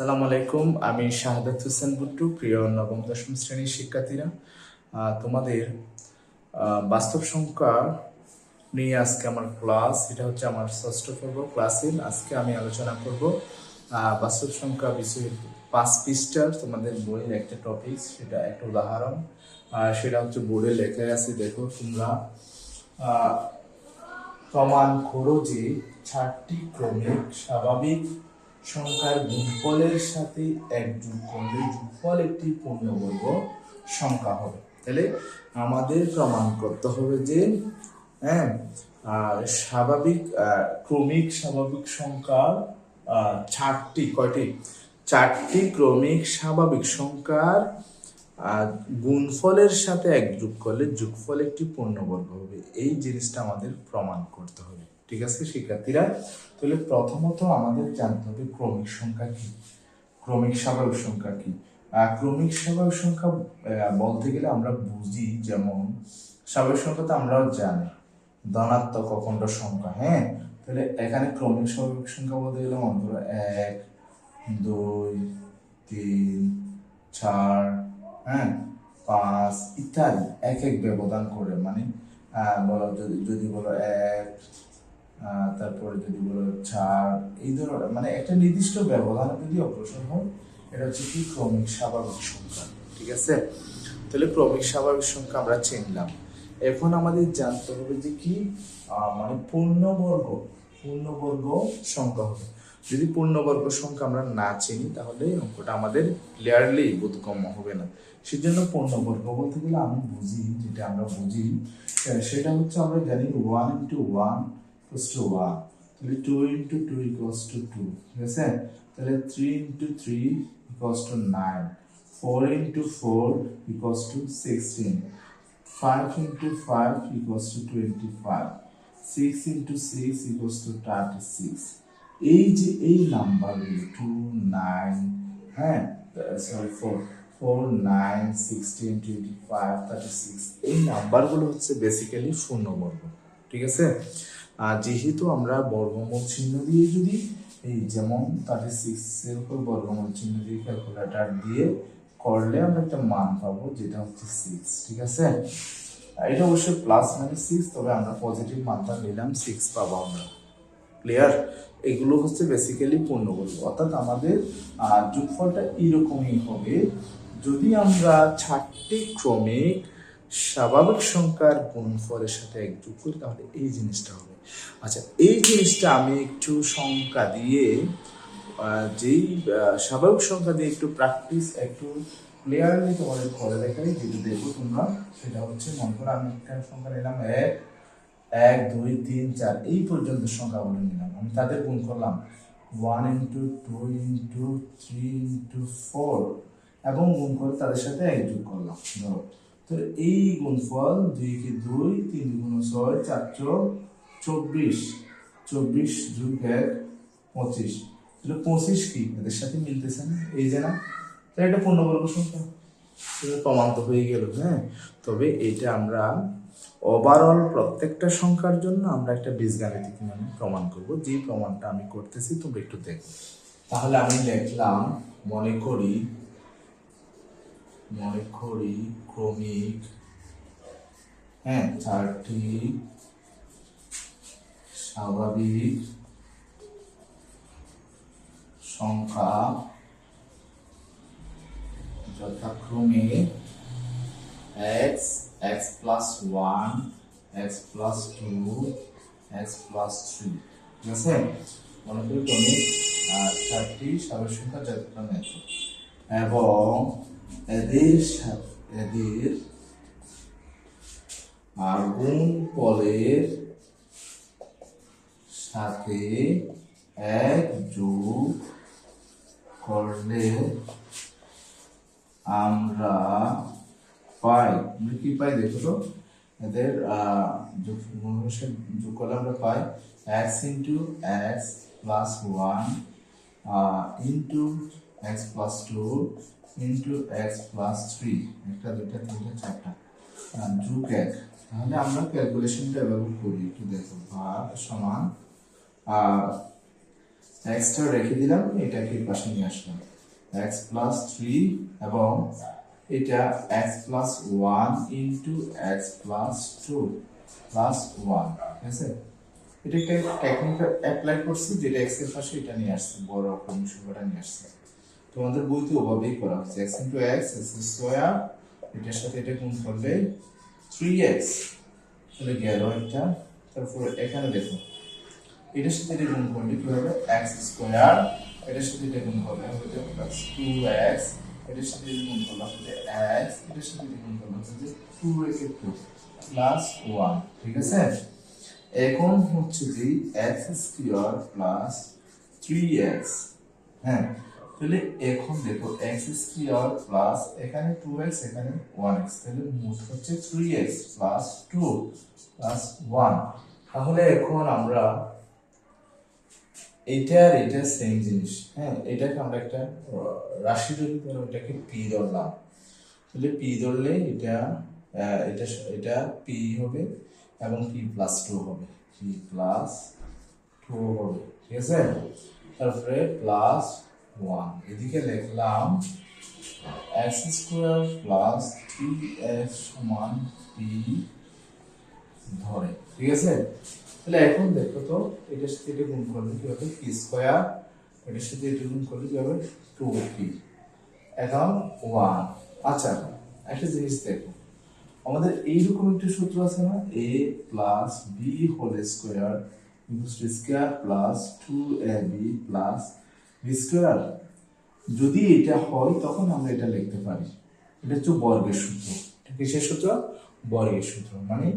সালাম আলাইকুম। আমি শাহাদাত হোসেন বুট্টু প্রিয় নবম, দশম শ্রেণির শিক্ষার্থীরা। তোমাদের বাস্তব সংখ্যা নিয়ে আজকে আমার ক্লাস, এটা হচ্ছে আমার ষষ্ঠ পর্ব ক্লাসের আজকে আমি আলোচনা করব বাস্তব সংখ্যা বিষয়ে পাঁচ পৃষ্ঠার, তোমাদের বইয়ের একটা টপিক সেটা একটা উদাহরণ। সেটা হচ্ছে বোর্ডে লেখা আছে, দেখো তোমরা। প্রমাণ করো যে চারটি ক্রমিক স্বাভাবিক সংখ্যার গুণফলের সাথে এক যোগ করলে যোগফল একটি পূর্ণবর্গ সংখ্যা হবে। তাহলে আমাদের প্রমাণ করতে হবে যে হ্যাঁ স্বাভাবিক ক্রমিক স্বাভাবিক সংখ্যা চারটি, কয়টি? চারটি ক্রমিক স্বাভাবিক সংখ্যার গুণফলের সাথে এক যোগ করলে যোগফল একটি পূর্ণবর্গ হবে। এই জিনিসটা আমাদের প্রমাণ করতে হবে। ঠিক আছে, শিক্ষার্থীরা? তাহলে প্রথমত আমাদের জানতে হবে ক্রমিক সংখ্যা কি? ক্রমিক স্বাভাবিক সংখ্যা কি? ক্রমিক স্বাভাবিক সংখ্যা বলতে গেলে আমরা বুঝি যেমন স্বাভাবিক সংখ্যা তো আমরাও জানি, ধনাত্মক অখণ্ড সংখ্যা হ্যাঁ? তাহলে এখানে ক্রমিক স্বাভাবিক সংখ্যা বলতে গেলে মনে করো এক, দুই, তিন, চার হ্যাঁ? পাঁচ, ইত্যাদি, এক এক ব্যবধান করে মানে বলো, যদি যদি বলো এক তারপরে যদি বলো চার, এই ধরনের মানে একটা নির্দিষ্ট ব্যবধানে যদি অগ্রসর হয় এটা হচ্ছে কি? ক্রমিক স্বাভাবিক সংখ্যা, ঠিক আছে? তাহলে ক্রমিক স্বাভাবিক সংখ্যা আমরা চিনলাম এখন আমাদের জানতে হবে যে কি? মানে পূর্ণবর্গ পূর্ণবর্গ সংখ্যা হবে। যদি পূর্ণবর্গ সংখ্যা আমরা না চিনি, তাহলে অঙ্কটা আমাদের ক্লিয়ারলি বোধগম্য হবে না। সেজন্য পূর্ণবর্গ বলতে গেলে আমি বুঝি, যেটা আমরা বুঝি সেটা হচ্ছে আমরা জানি one into one equals to one তাহলে two into two equals to two ঠিক আছে তাহলে three into three equals to nine four into four equals to sixteen five into five equals to twenty five six into six equals to thirty six এই যে এই নাম্বারগুলো two nine হ্যাঁ? Sorry four four nine sixteen twenty five thirty six এই নাম্বারগুলো হচ্ছে basically পূর্ণবর্গ ঠিক আছে? আর যেহেতু আমরা বর্গমূল চিহ্ন দিয়ে যদি এই যেমন থার্টি সিক্সের উপর বর্গমূল চিহ্ন দিয়ে ক্যালকুলেটার দিয়ে করলে আমরা একটা মান পাবো যেটা হচ্ছে সিক্স ঠিক আছে? এটা অবশ্যই প্লাস মাইনাস সিক্স তবে আমরা পজিটিভ মানটা নিলাম সিক্স পাবো আমরা। ক্লিয়ার এগুলো হচ্ছে বেসিক্যালি পূর্ণবর্গ। অর্থাৎ আমাদের যোগফলটা এরকমই হবে। যদি আমরা চারটি ক্রমিক স্বাভাবিক সংখ্যার গুণফলের সাথে এক যোগ করি, তাহলে এই জিনিসটা হবে। আচ্ছা এই জিনিসটা আমি একটু সংখ্যা দিয়ে যেই স্বাভাবিক সংখ্যা দিয়ে একটু প্র্যাকটিস একটু ক্লিয়ারলি তোমাদের করে দেখাই, যেটা দেখো তোমরা, সেটা হচ্ছে, মনে করো আমি একটা সংখ্যা নিলাম, এক এক, দুই, তিন, চার, এই পর্যন্ত সংখ্যাগুলো নিলাম। আমি তাদের গুণ করলাম। One into two into three into four এবং গুণ করে তাদের সাথে এক যোগ করলাম। ধরো তো এই গুণফল দুই কি দুই তিন গুণ ছয় চার চব্বিশ চব্বিশ যোগ এক পঁচিশ। তাহলে পঁচিশ কি? এদের সাথে মিলতেছে না? এই যে না? তাহলে এটা পূর্ণবর্গ সংখ্যা। প্রমাণ তো হয়ে গেল হ্যাঁ? তবে এটা আমরা ওভারঅল প্রত্যেকটা সংখ্যার জন্য আমরা একটা বীজগাণিতিক মানে প্রমাণ করব। যে প্রমাণটা আমি করতেছি, তোমরা একটু দেখো। তাহলে আমি লিখলাম, মনে করি করি ক্রমিক হ্যাঁ চারটি স্বাভাবিক সংখ্যা যথাক্রমে x x plus 1 x plus 2 x plus 3 ঠিক আছে? মনে করি আহ, চারটি স্বাভাবিক সংখ্যা যথাক্রমে এবং এদের এদের আর গুণ সাথে এক যোগ করলে আমরা পাই। আমরা কি পাই দেখো তো? এদের যোগ করলে আমরা পাই x into x plus one into x plus two into x plus three একটা দুইটা তিনটা চারটা যোগ এক তাহলে আমরা ক্যালকুলেশনটা এভাবে করি একটু দেখো ভাগ সমান আহ, এক্সটা রেখে দিলাম এটাকে পাশে নিয়ে আসলাম এক্স প্লাস থ্রি এবং এটা x plus one into x plus two plus one ঠিক আছে? এটা একটা টেকনিক অ্যাপ্লাই করছি যেটা এক্সের পাশে এটা নিয়ে আসছে বড় সংখ্যাটা নিয়ে আসছে। তোমাদের বইতে ওভাবেই করা হচ্ছে। X into x x square এটার সাথে এটা গুণ করলে থ্রি এক্স তাহলে গেল একটা তারপর এখানে দেখো, এটার সাথে এটা গুণ করলে কি হবে? এক্স স্কোয়ার এটার সাথে এটা গুণ হবে প্লাস টু এক্স এটার সাথে এটা গুণ করলে হবে এক্স এটার সাথে এটা গুণ করলে হবে টু একে টু প্লাস ওয়ান ঠিক আছে? এখন হচ্ছে যে x square plus three x হ্যাঁ তাহলে এখন দেখো এক্স স্কোয়ার প্লাস এখানে টু এক্স এখানে ওয়ান এক্স তাহলে মোট হচ্ছে three x plus two plus one তাহলে এখন আমরা এইটা আর এটা সেম জিনিস হ্যাঁ? এটাকে আমরা একটা রাশি ধরি ধরো এটাকে পি ধরলাম। তাহলে পি ধরলে এটা এটা এটা পি হবে এবং পি প্লাস টু হবে। পি প্লাস টু হবে, ঠিক আছে? তারপরে প্লাস ওয়ান। এদিকে লিখলাম x square plus three x সমান পি ধরে, ঠিক আছে? তাহলে এখন দেখো তো, এটার সাথে এটা গুণ করলে কি হবে? পি স্কোয়ার এটার সাথে এটা গুণ করলে কি হবে? টু পি এখন ওয়ান আচ্ছা একটা জিনিস দেখো, আমাদের এইরকম একটা সূত্র আছে না? A plus B whole square square plus two A B plus square যদি এটা হয়, তখন আমরা এটা লিখতে পারি। এটা হচ্ছে বর্গের সূত্র। কিসের সূত্র? বর্গের সূত্র। মানে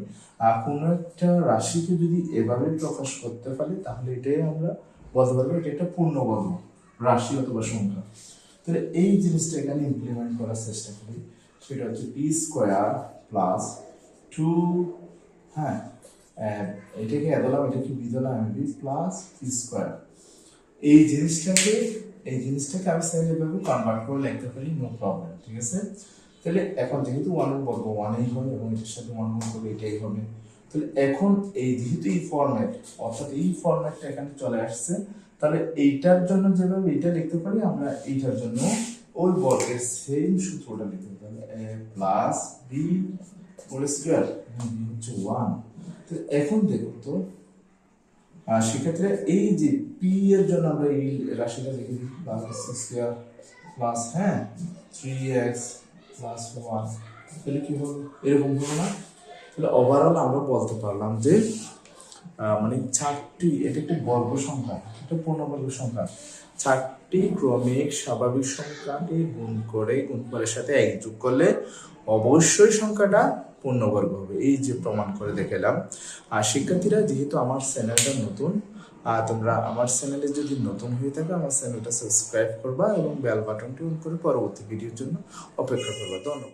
কোনো একটা রাশিকে যদি এভাবে প্রকাশ করতে পারি, তাহলে এটাই আমরা বলতে পারব এটা একটা পূর্ণবর্গ রাশি অথবা সংখ্যা। তাহলে এই জিনিসটা এখানে ইমপ্লিমেন্ট করার চেষ্টা করি। সেটা হচ্ছে পি স্কোয়ার প্লাস টু হ্যাঁ এটাকে এদলাম এটাকে বিদলাম প্লাস পি স্কোয়ার এই জিনিসটাকে এই জিনিসটাকে আমি চাইলে এভাবে কনভার্ট করে লিখতে পারি নো প্রবলেম ঠিক আছে? তাহলে এখন যেহেতু ওয়ানের বর্গ ওয়ানেই হবে এবং এটার সাথে ওয়ান গুণ করলে এটাই হবে, তাহলে এখন এই যেহেতু এই ফরম্যাট অর্থাৎ এই ফরম্যাটটা এখানে চলে আসছে, তাহলে এইটার জন্য যেভাবে এইটা লিখতে পারি, আমরা এইটার জন্য ওই বর্গের সেম সূত্রটা লিখতে পারি A plus B whole square হচ্ছে ওয়ান তো এখন দেখো তো সেক্ষেত্রে এই যে পি এর জন্য আমরা এই রাশিটা লিখে দিই প্লাস স্কোয়ার প্লাস হ্যাঁ থ্রি এক্স প্লাস ওয়ান তাহলে কি হবে? এরকম হবে না? তাহলে ওভারঅল আমরা বলতে পারলাম যে মানে চারটি, এটা একটি বর্গ সংখ্যা, এটা পূর্ণবর্গ সংখ্যা। চারটি ক্রমিক স্বাভাবিক সংখ্যাকে গুণ করে গুণফলের সাথে এক যোগ করলে অবশ্যই সংখ্যাটা পূর্ণবর্গ হবে, এই যে প্রমাণ করে দেখালাম। আর শিক্ষার্থীরা, যেহেতু আমার চ্যানেলটা নতুন আর তোমরা আমার চ্যানেলে যদি নতুন হয়ে থাকো, আমার চ্যানেলটা সাবস্ক্রাইব করবা এবং বেল বাটনটি অন করে পরবর্তী ভিডিওর জন্য অপেক্ষা করবা। ধন্যবাদ।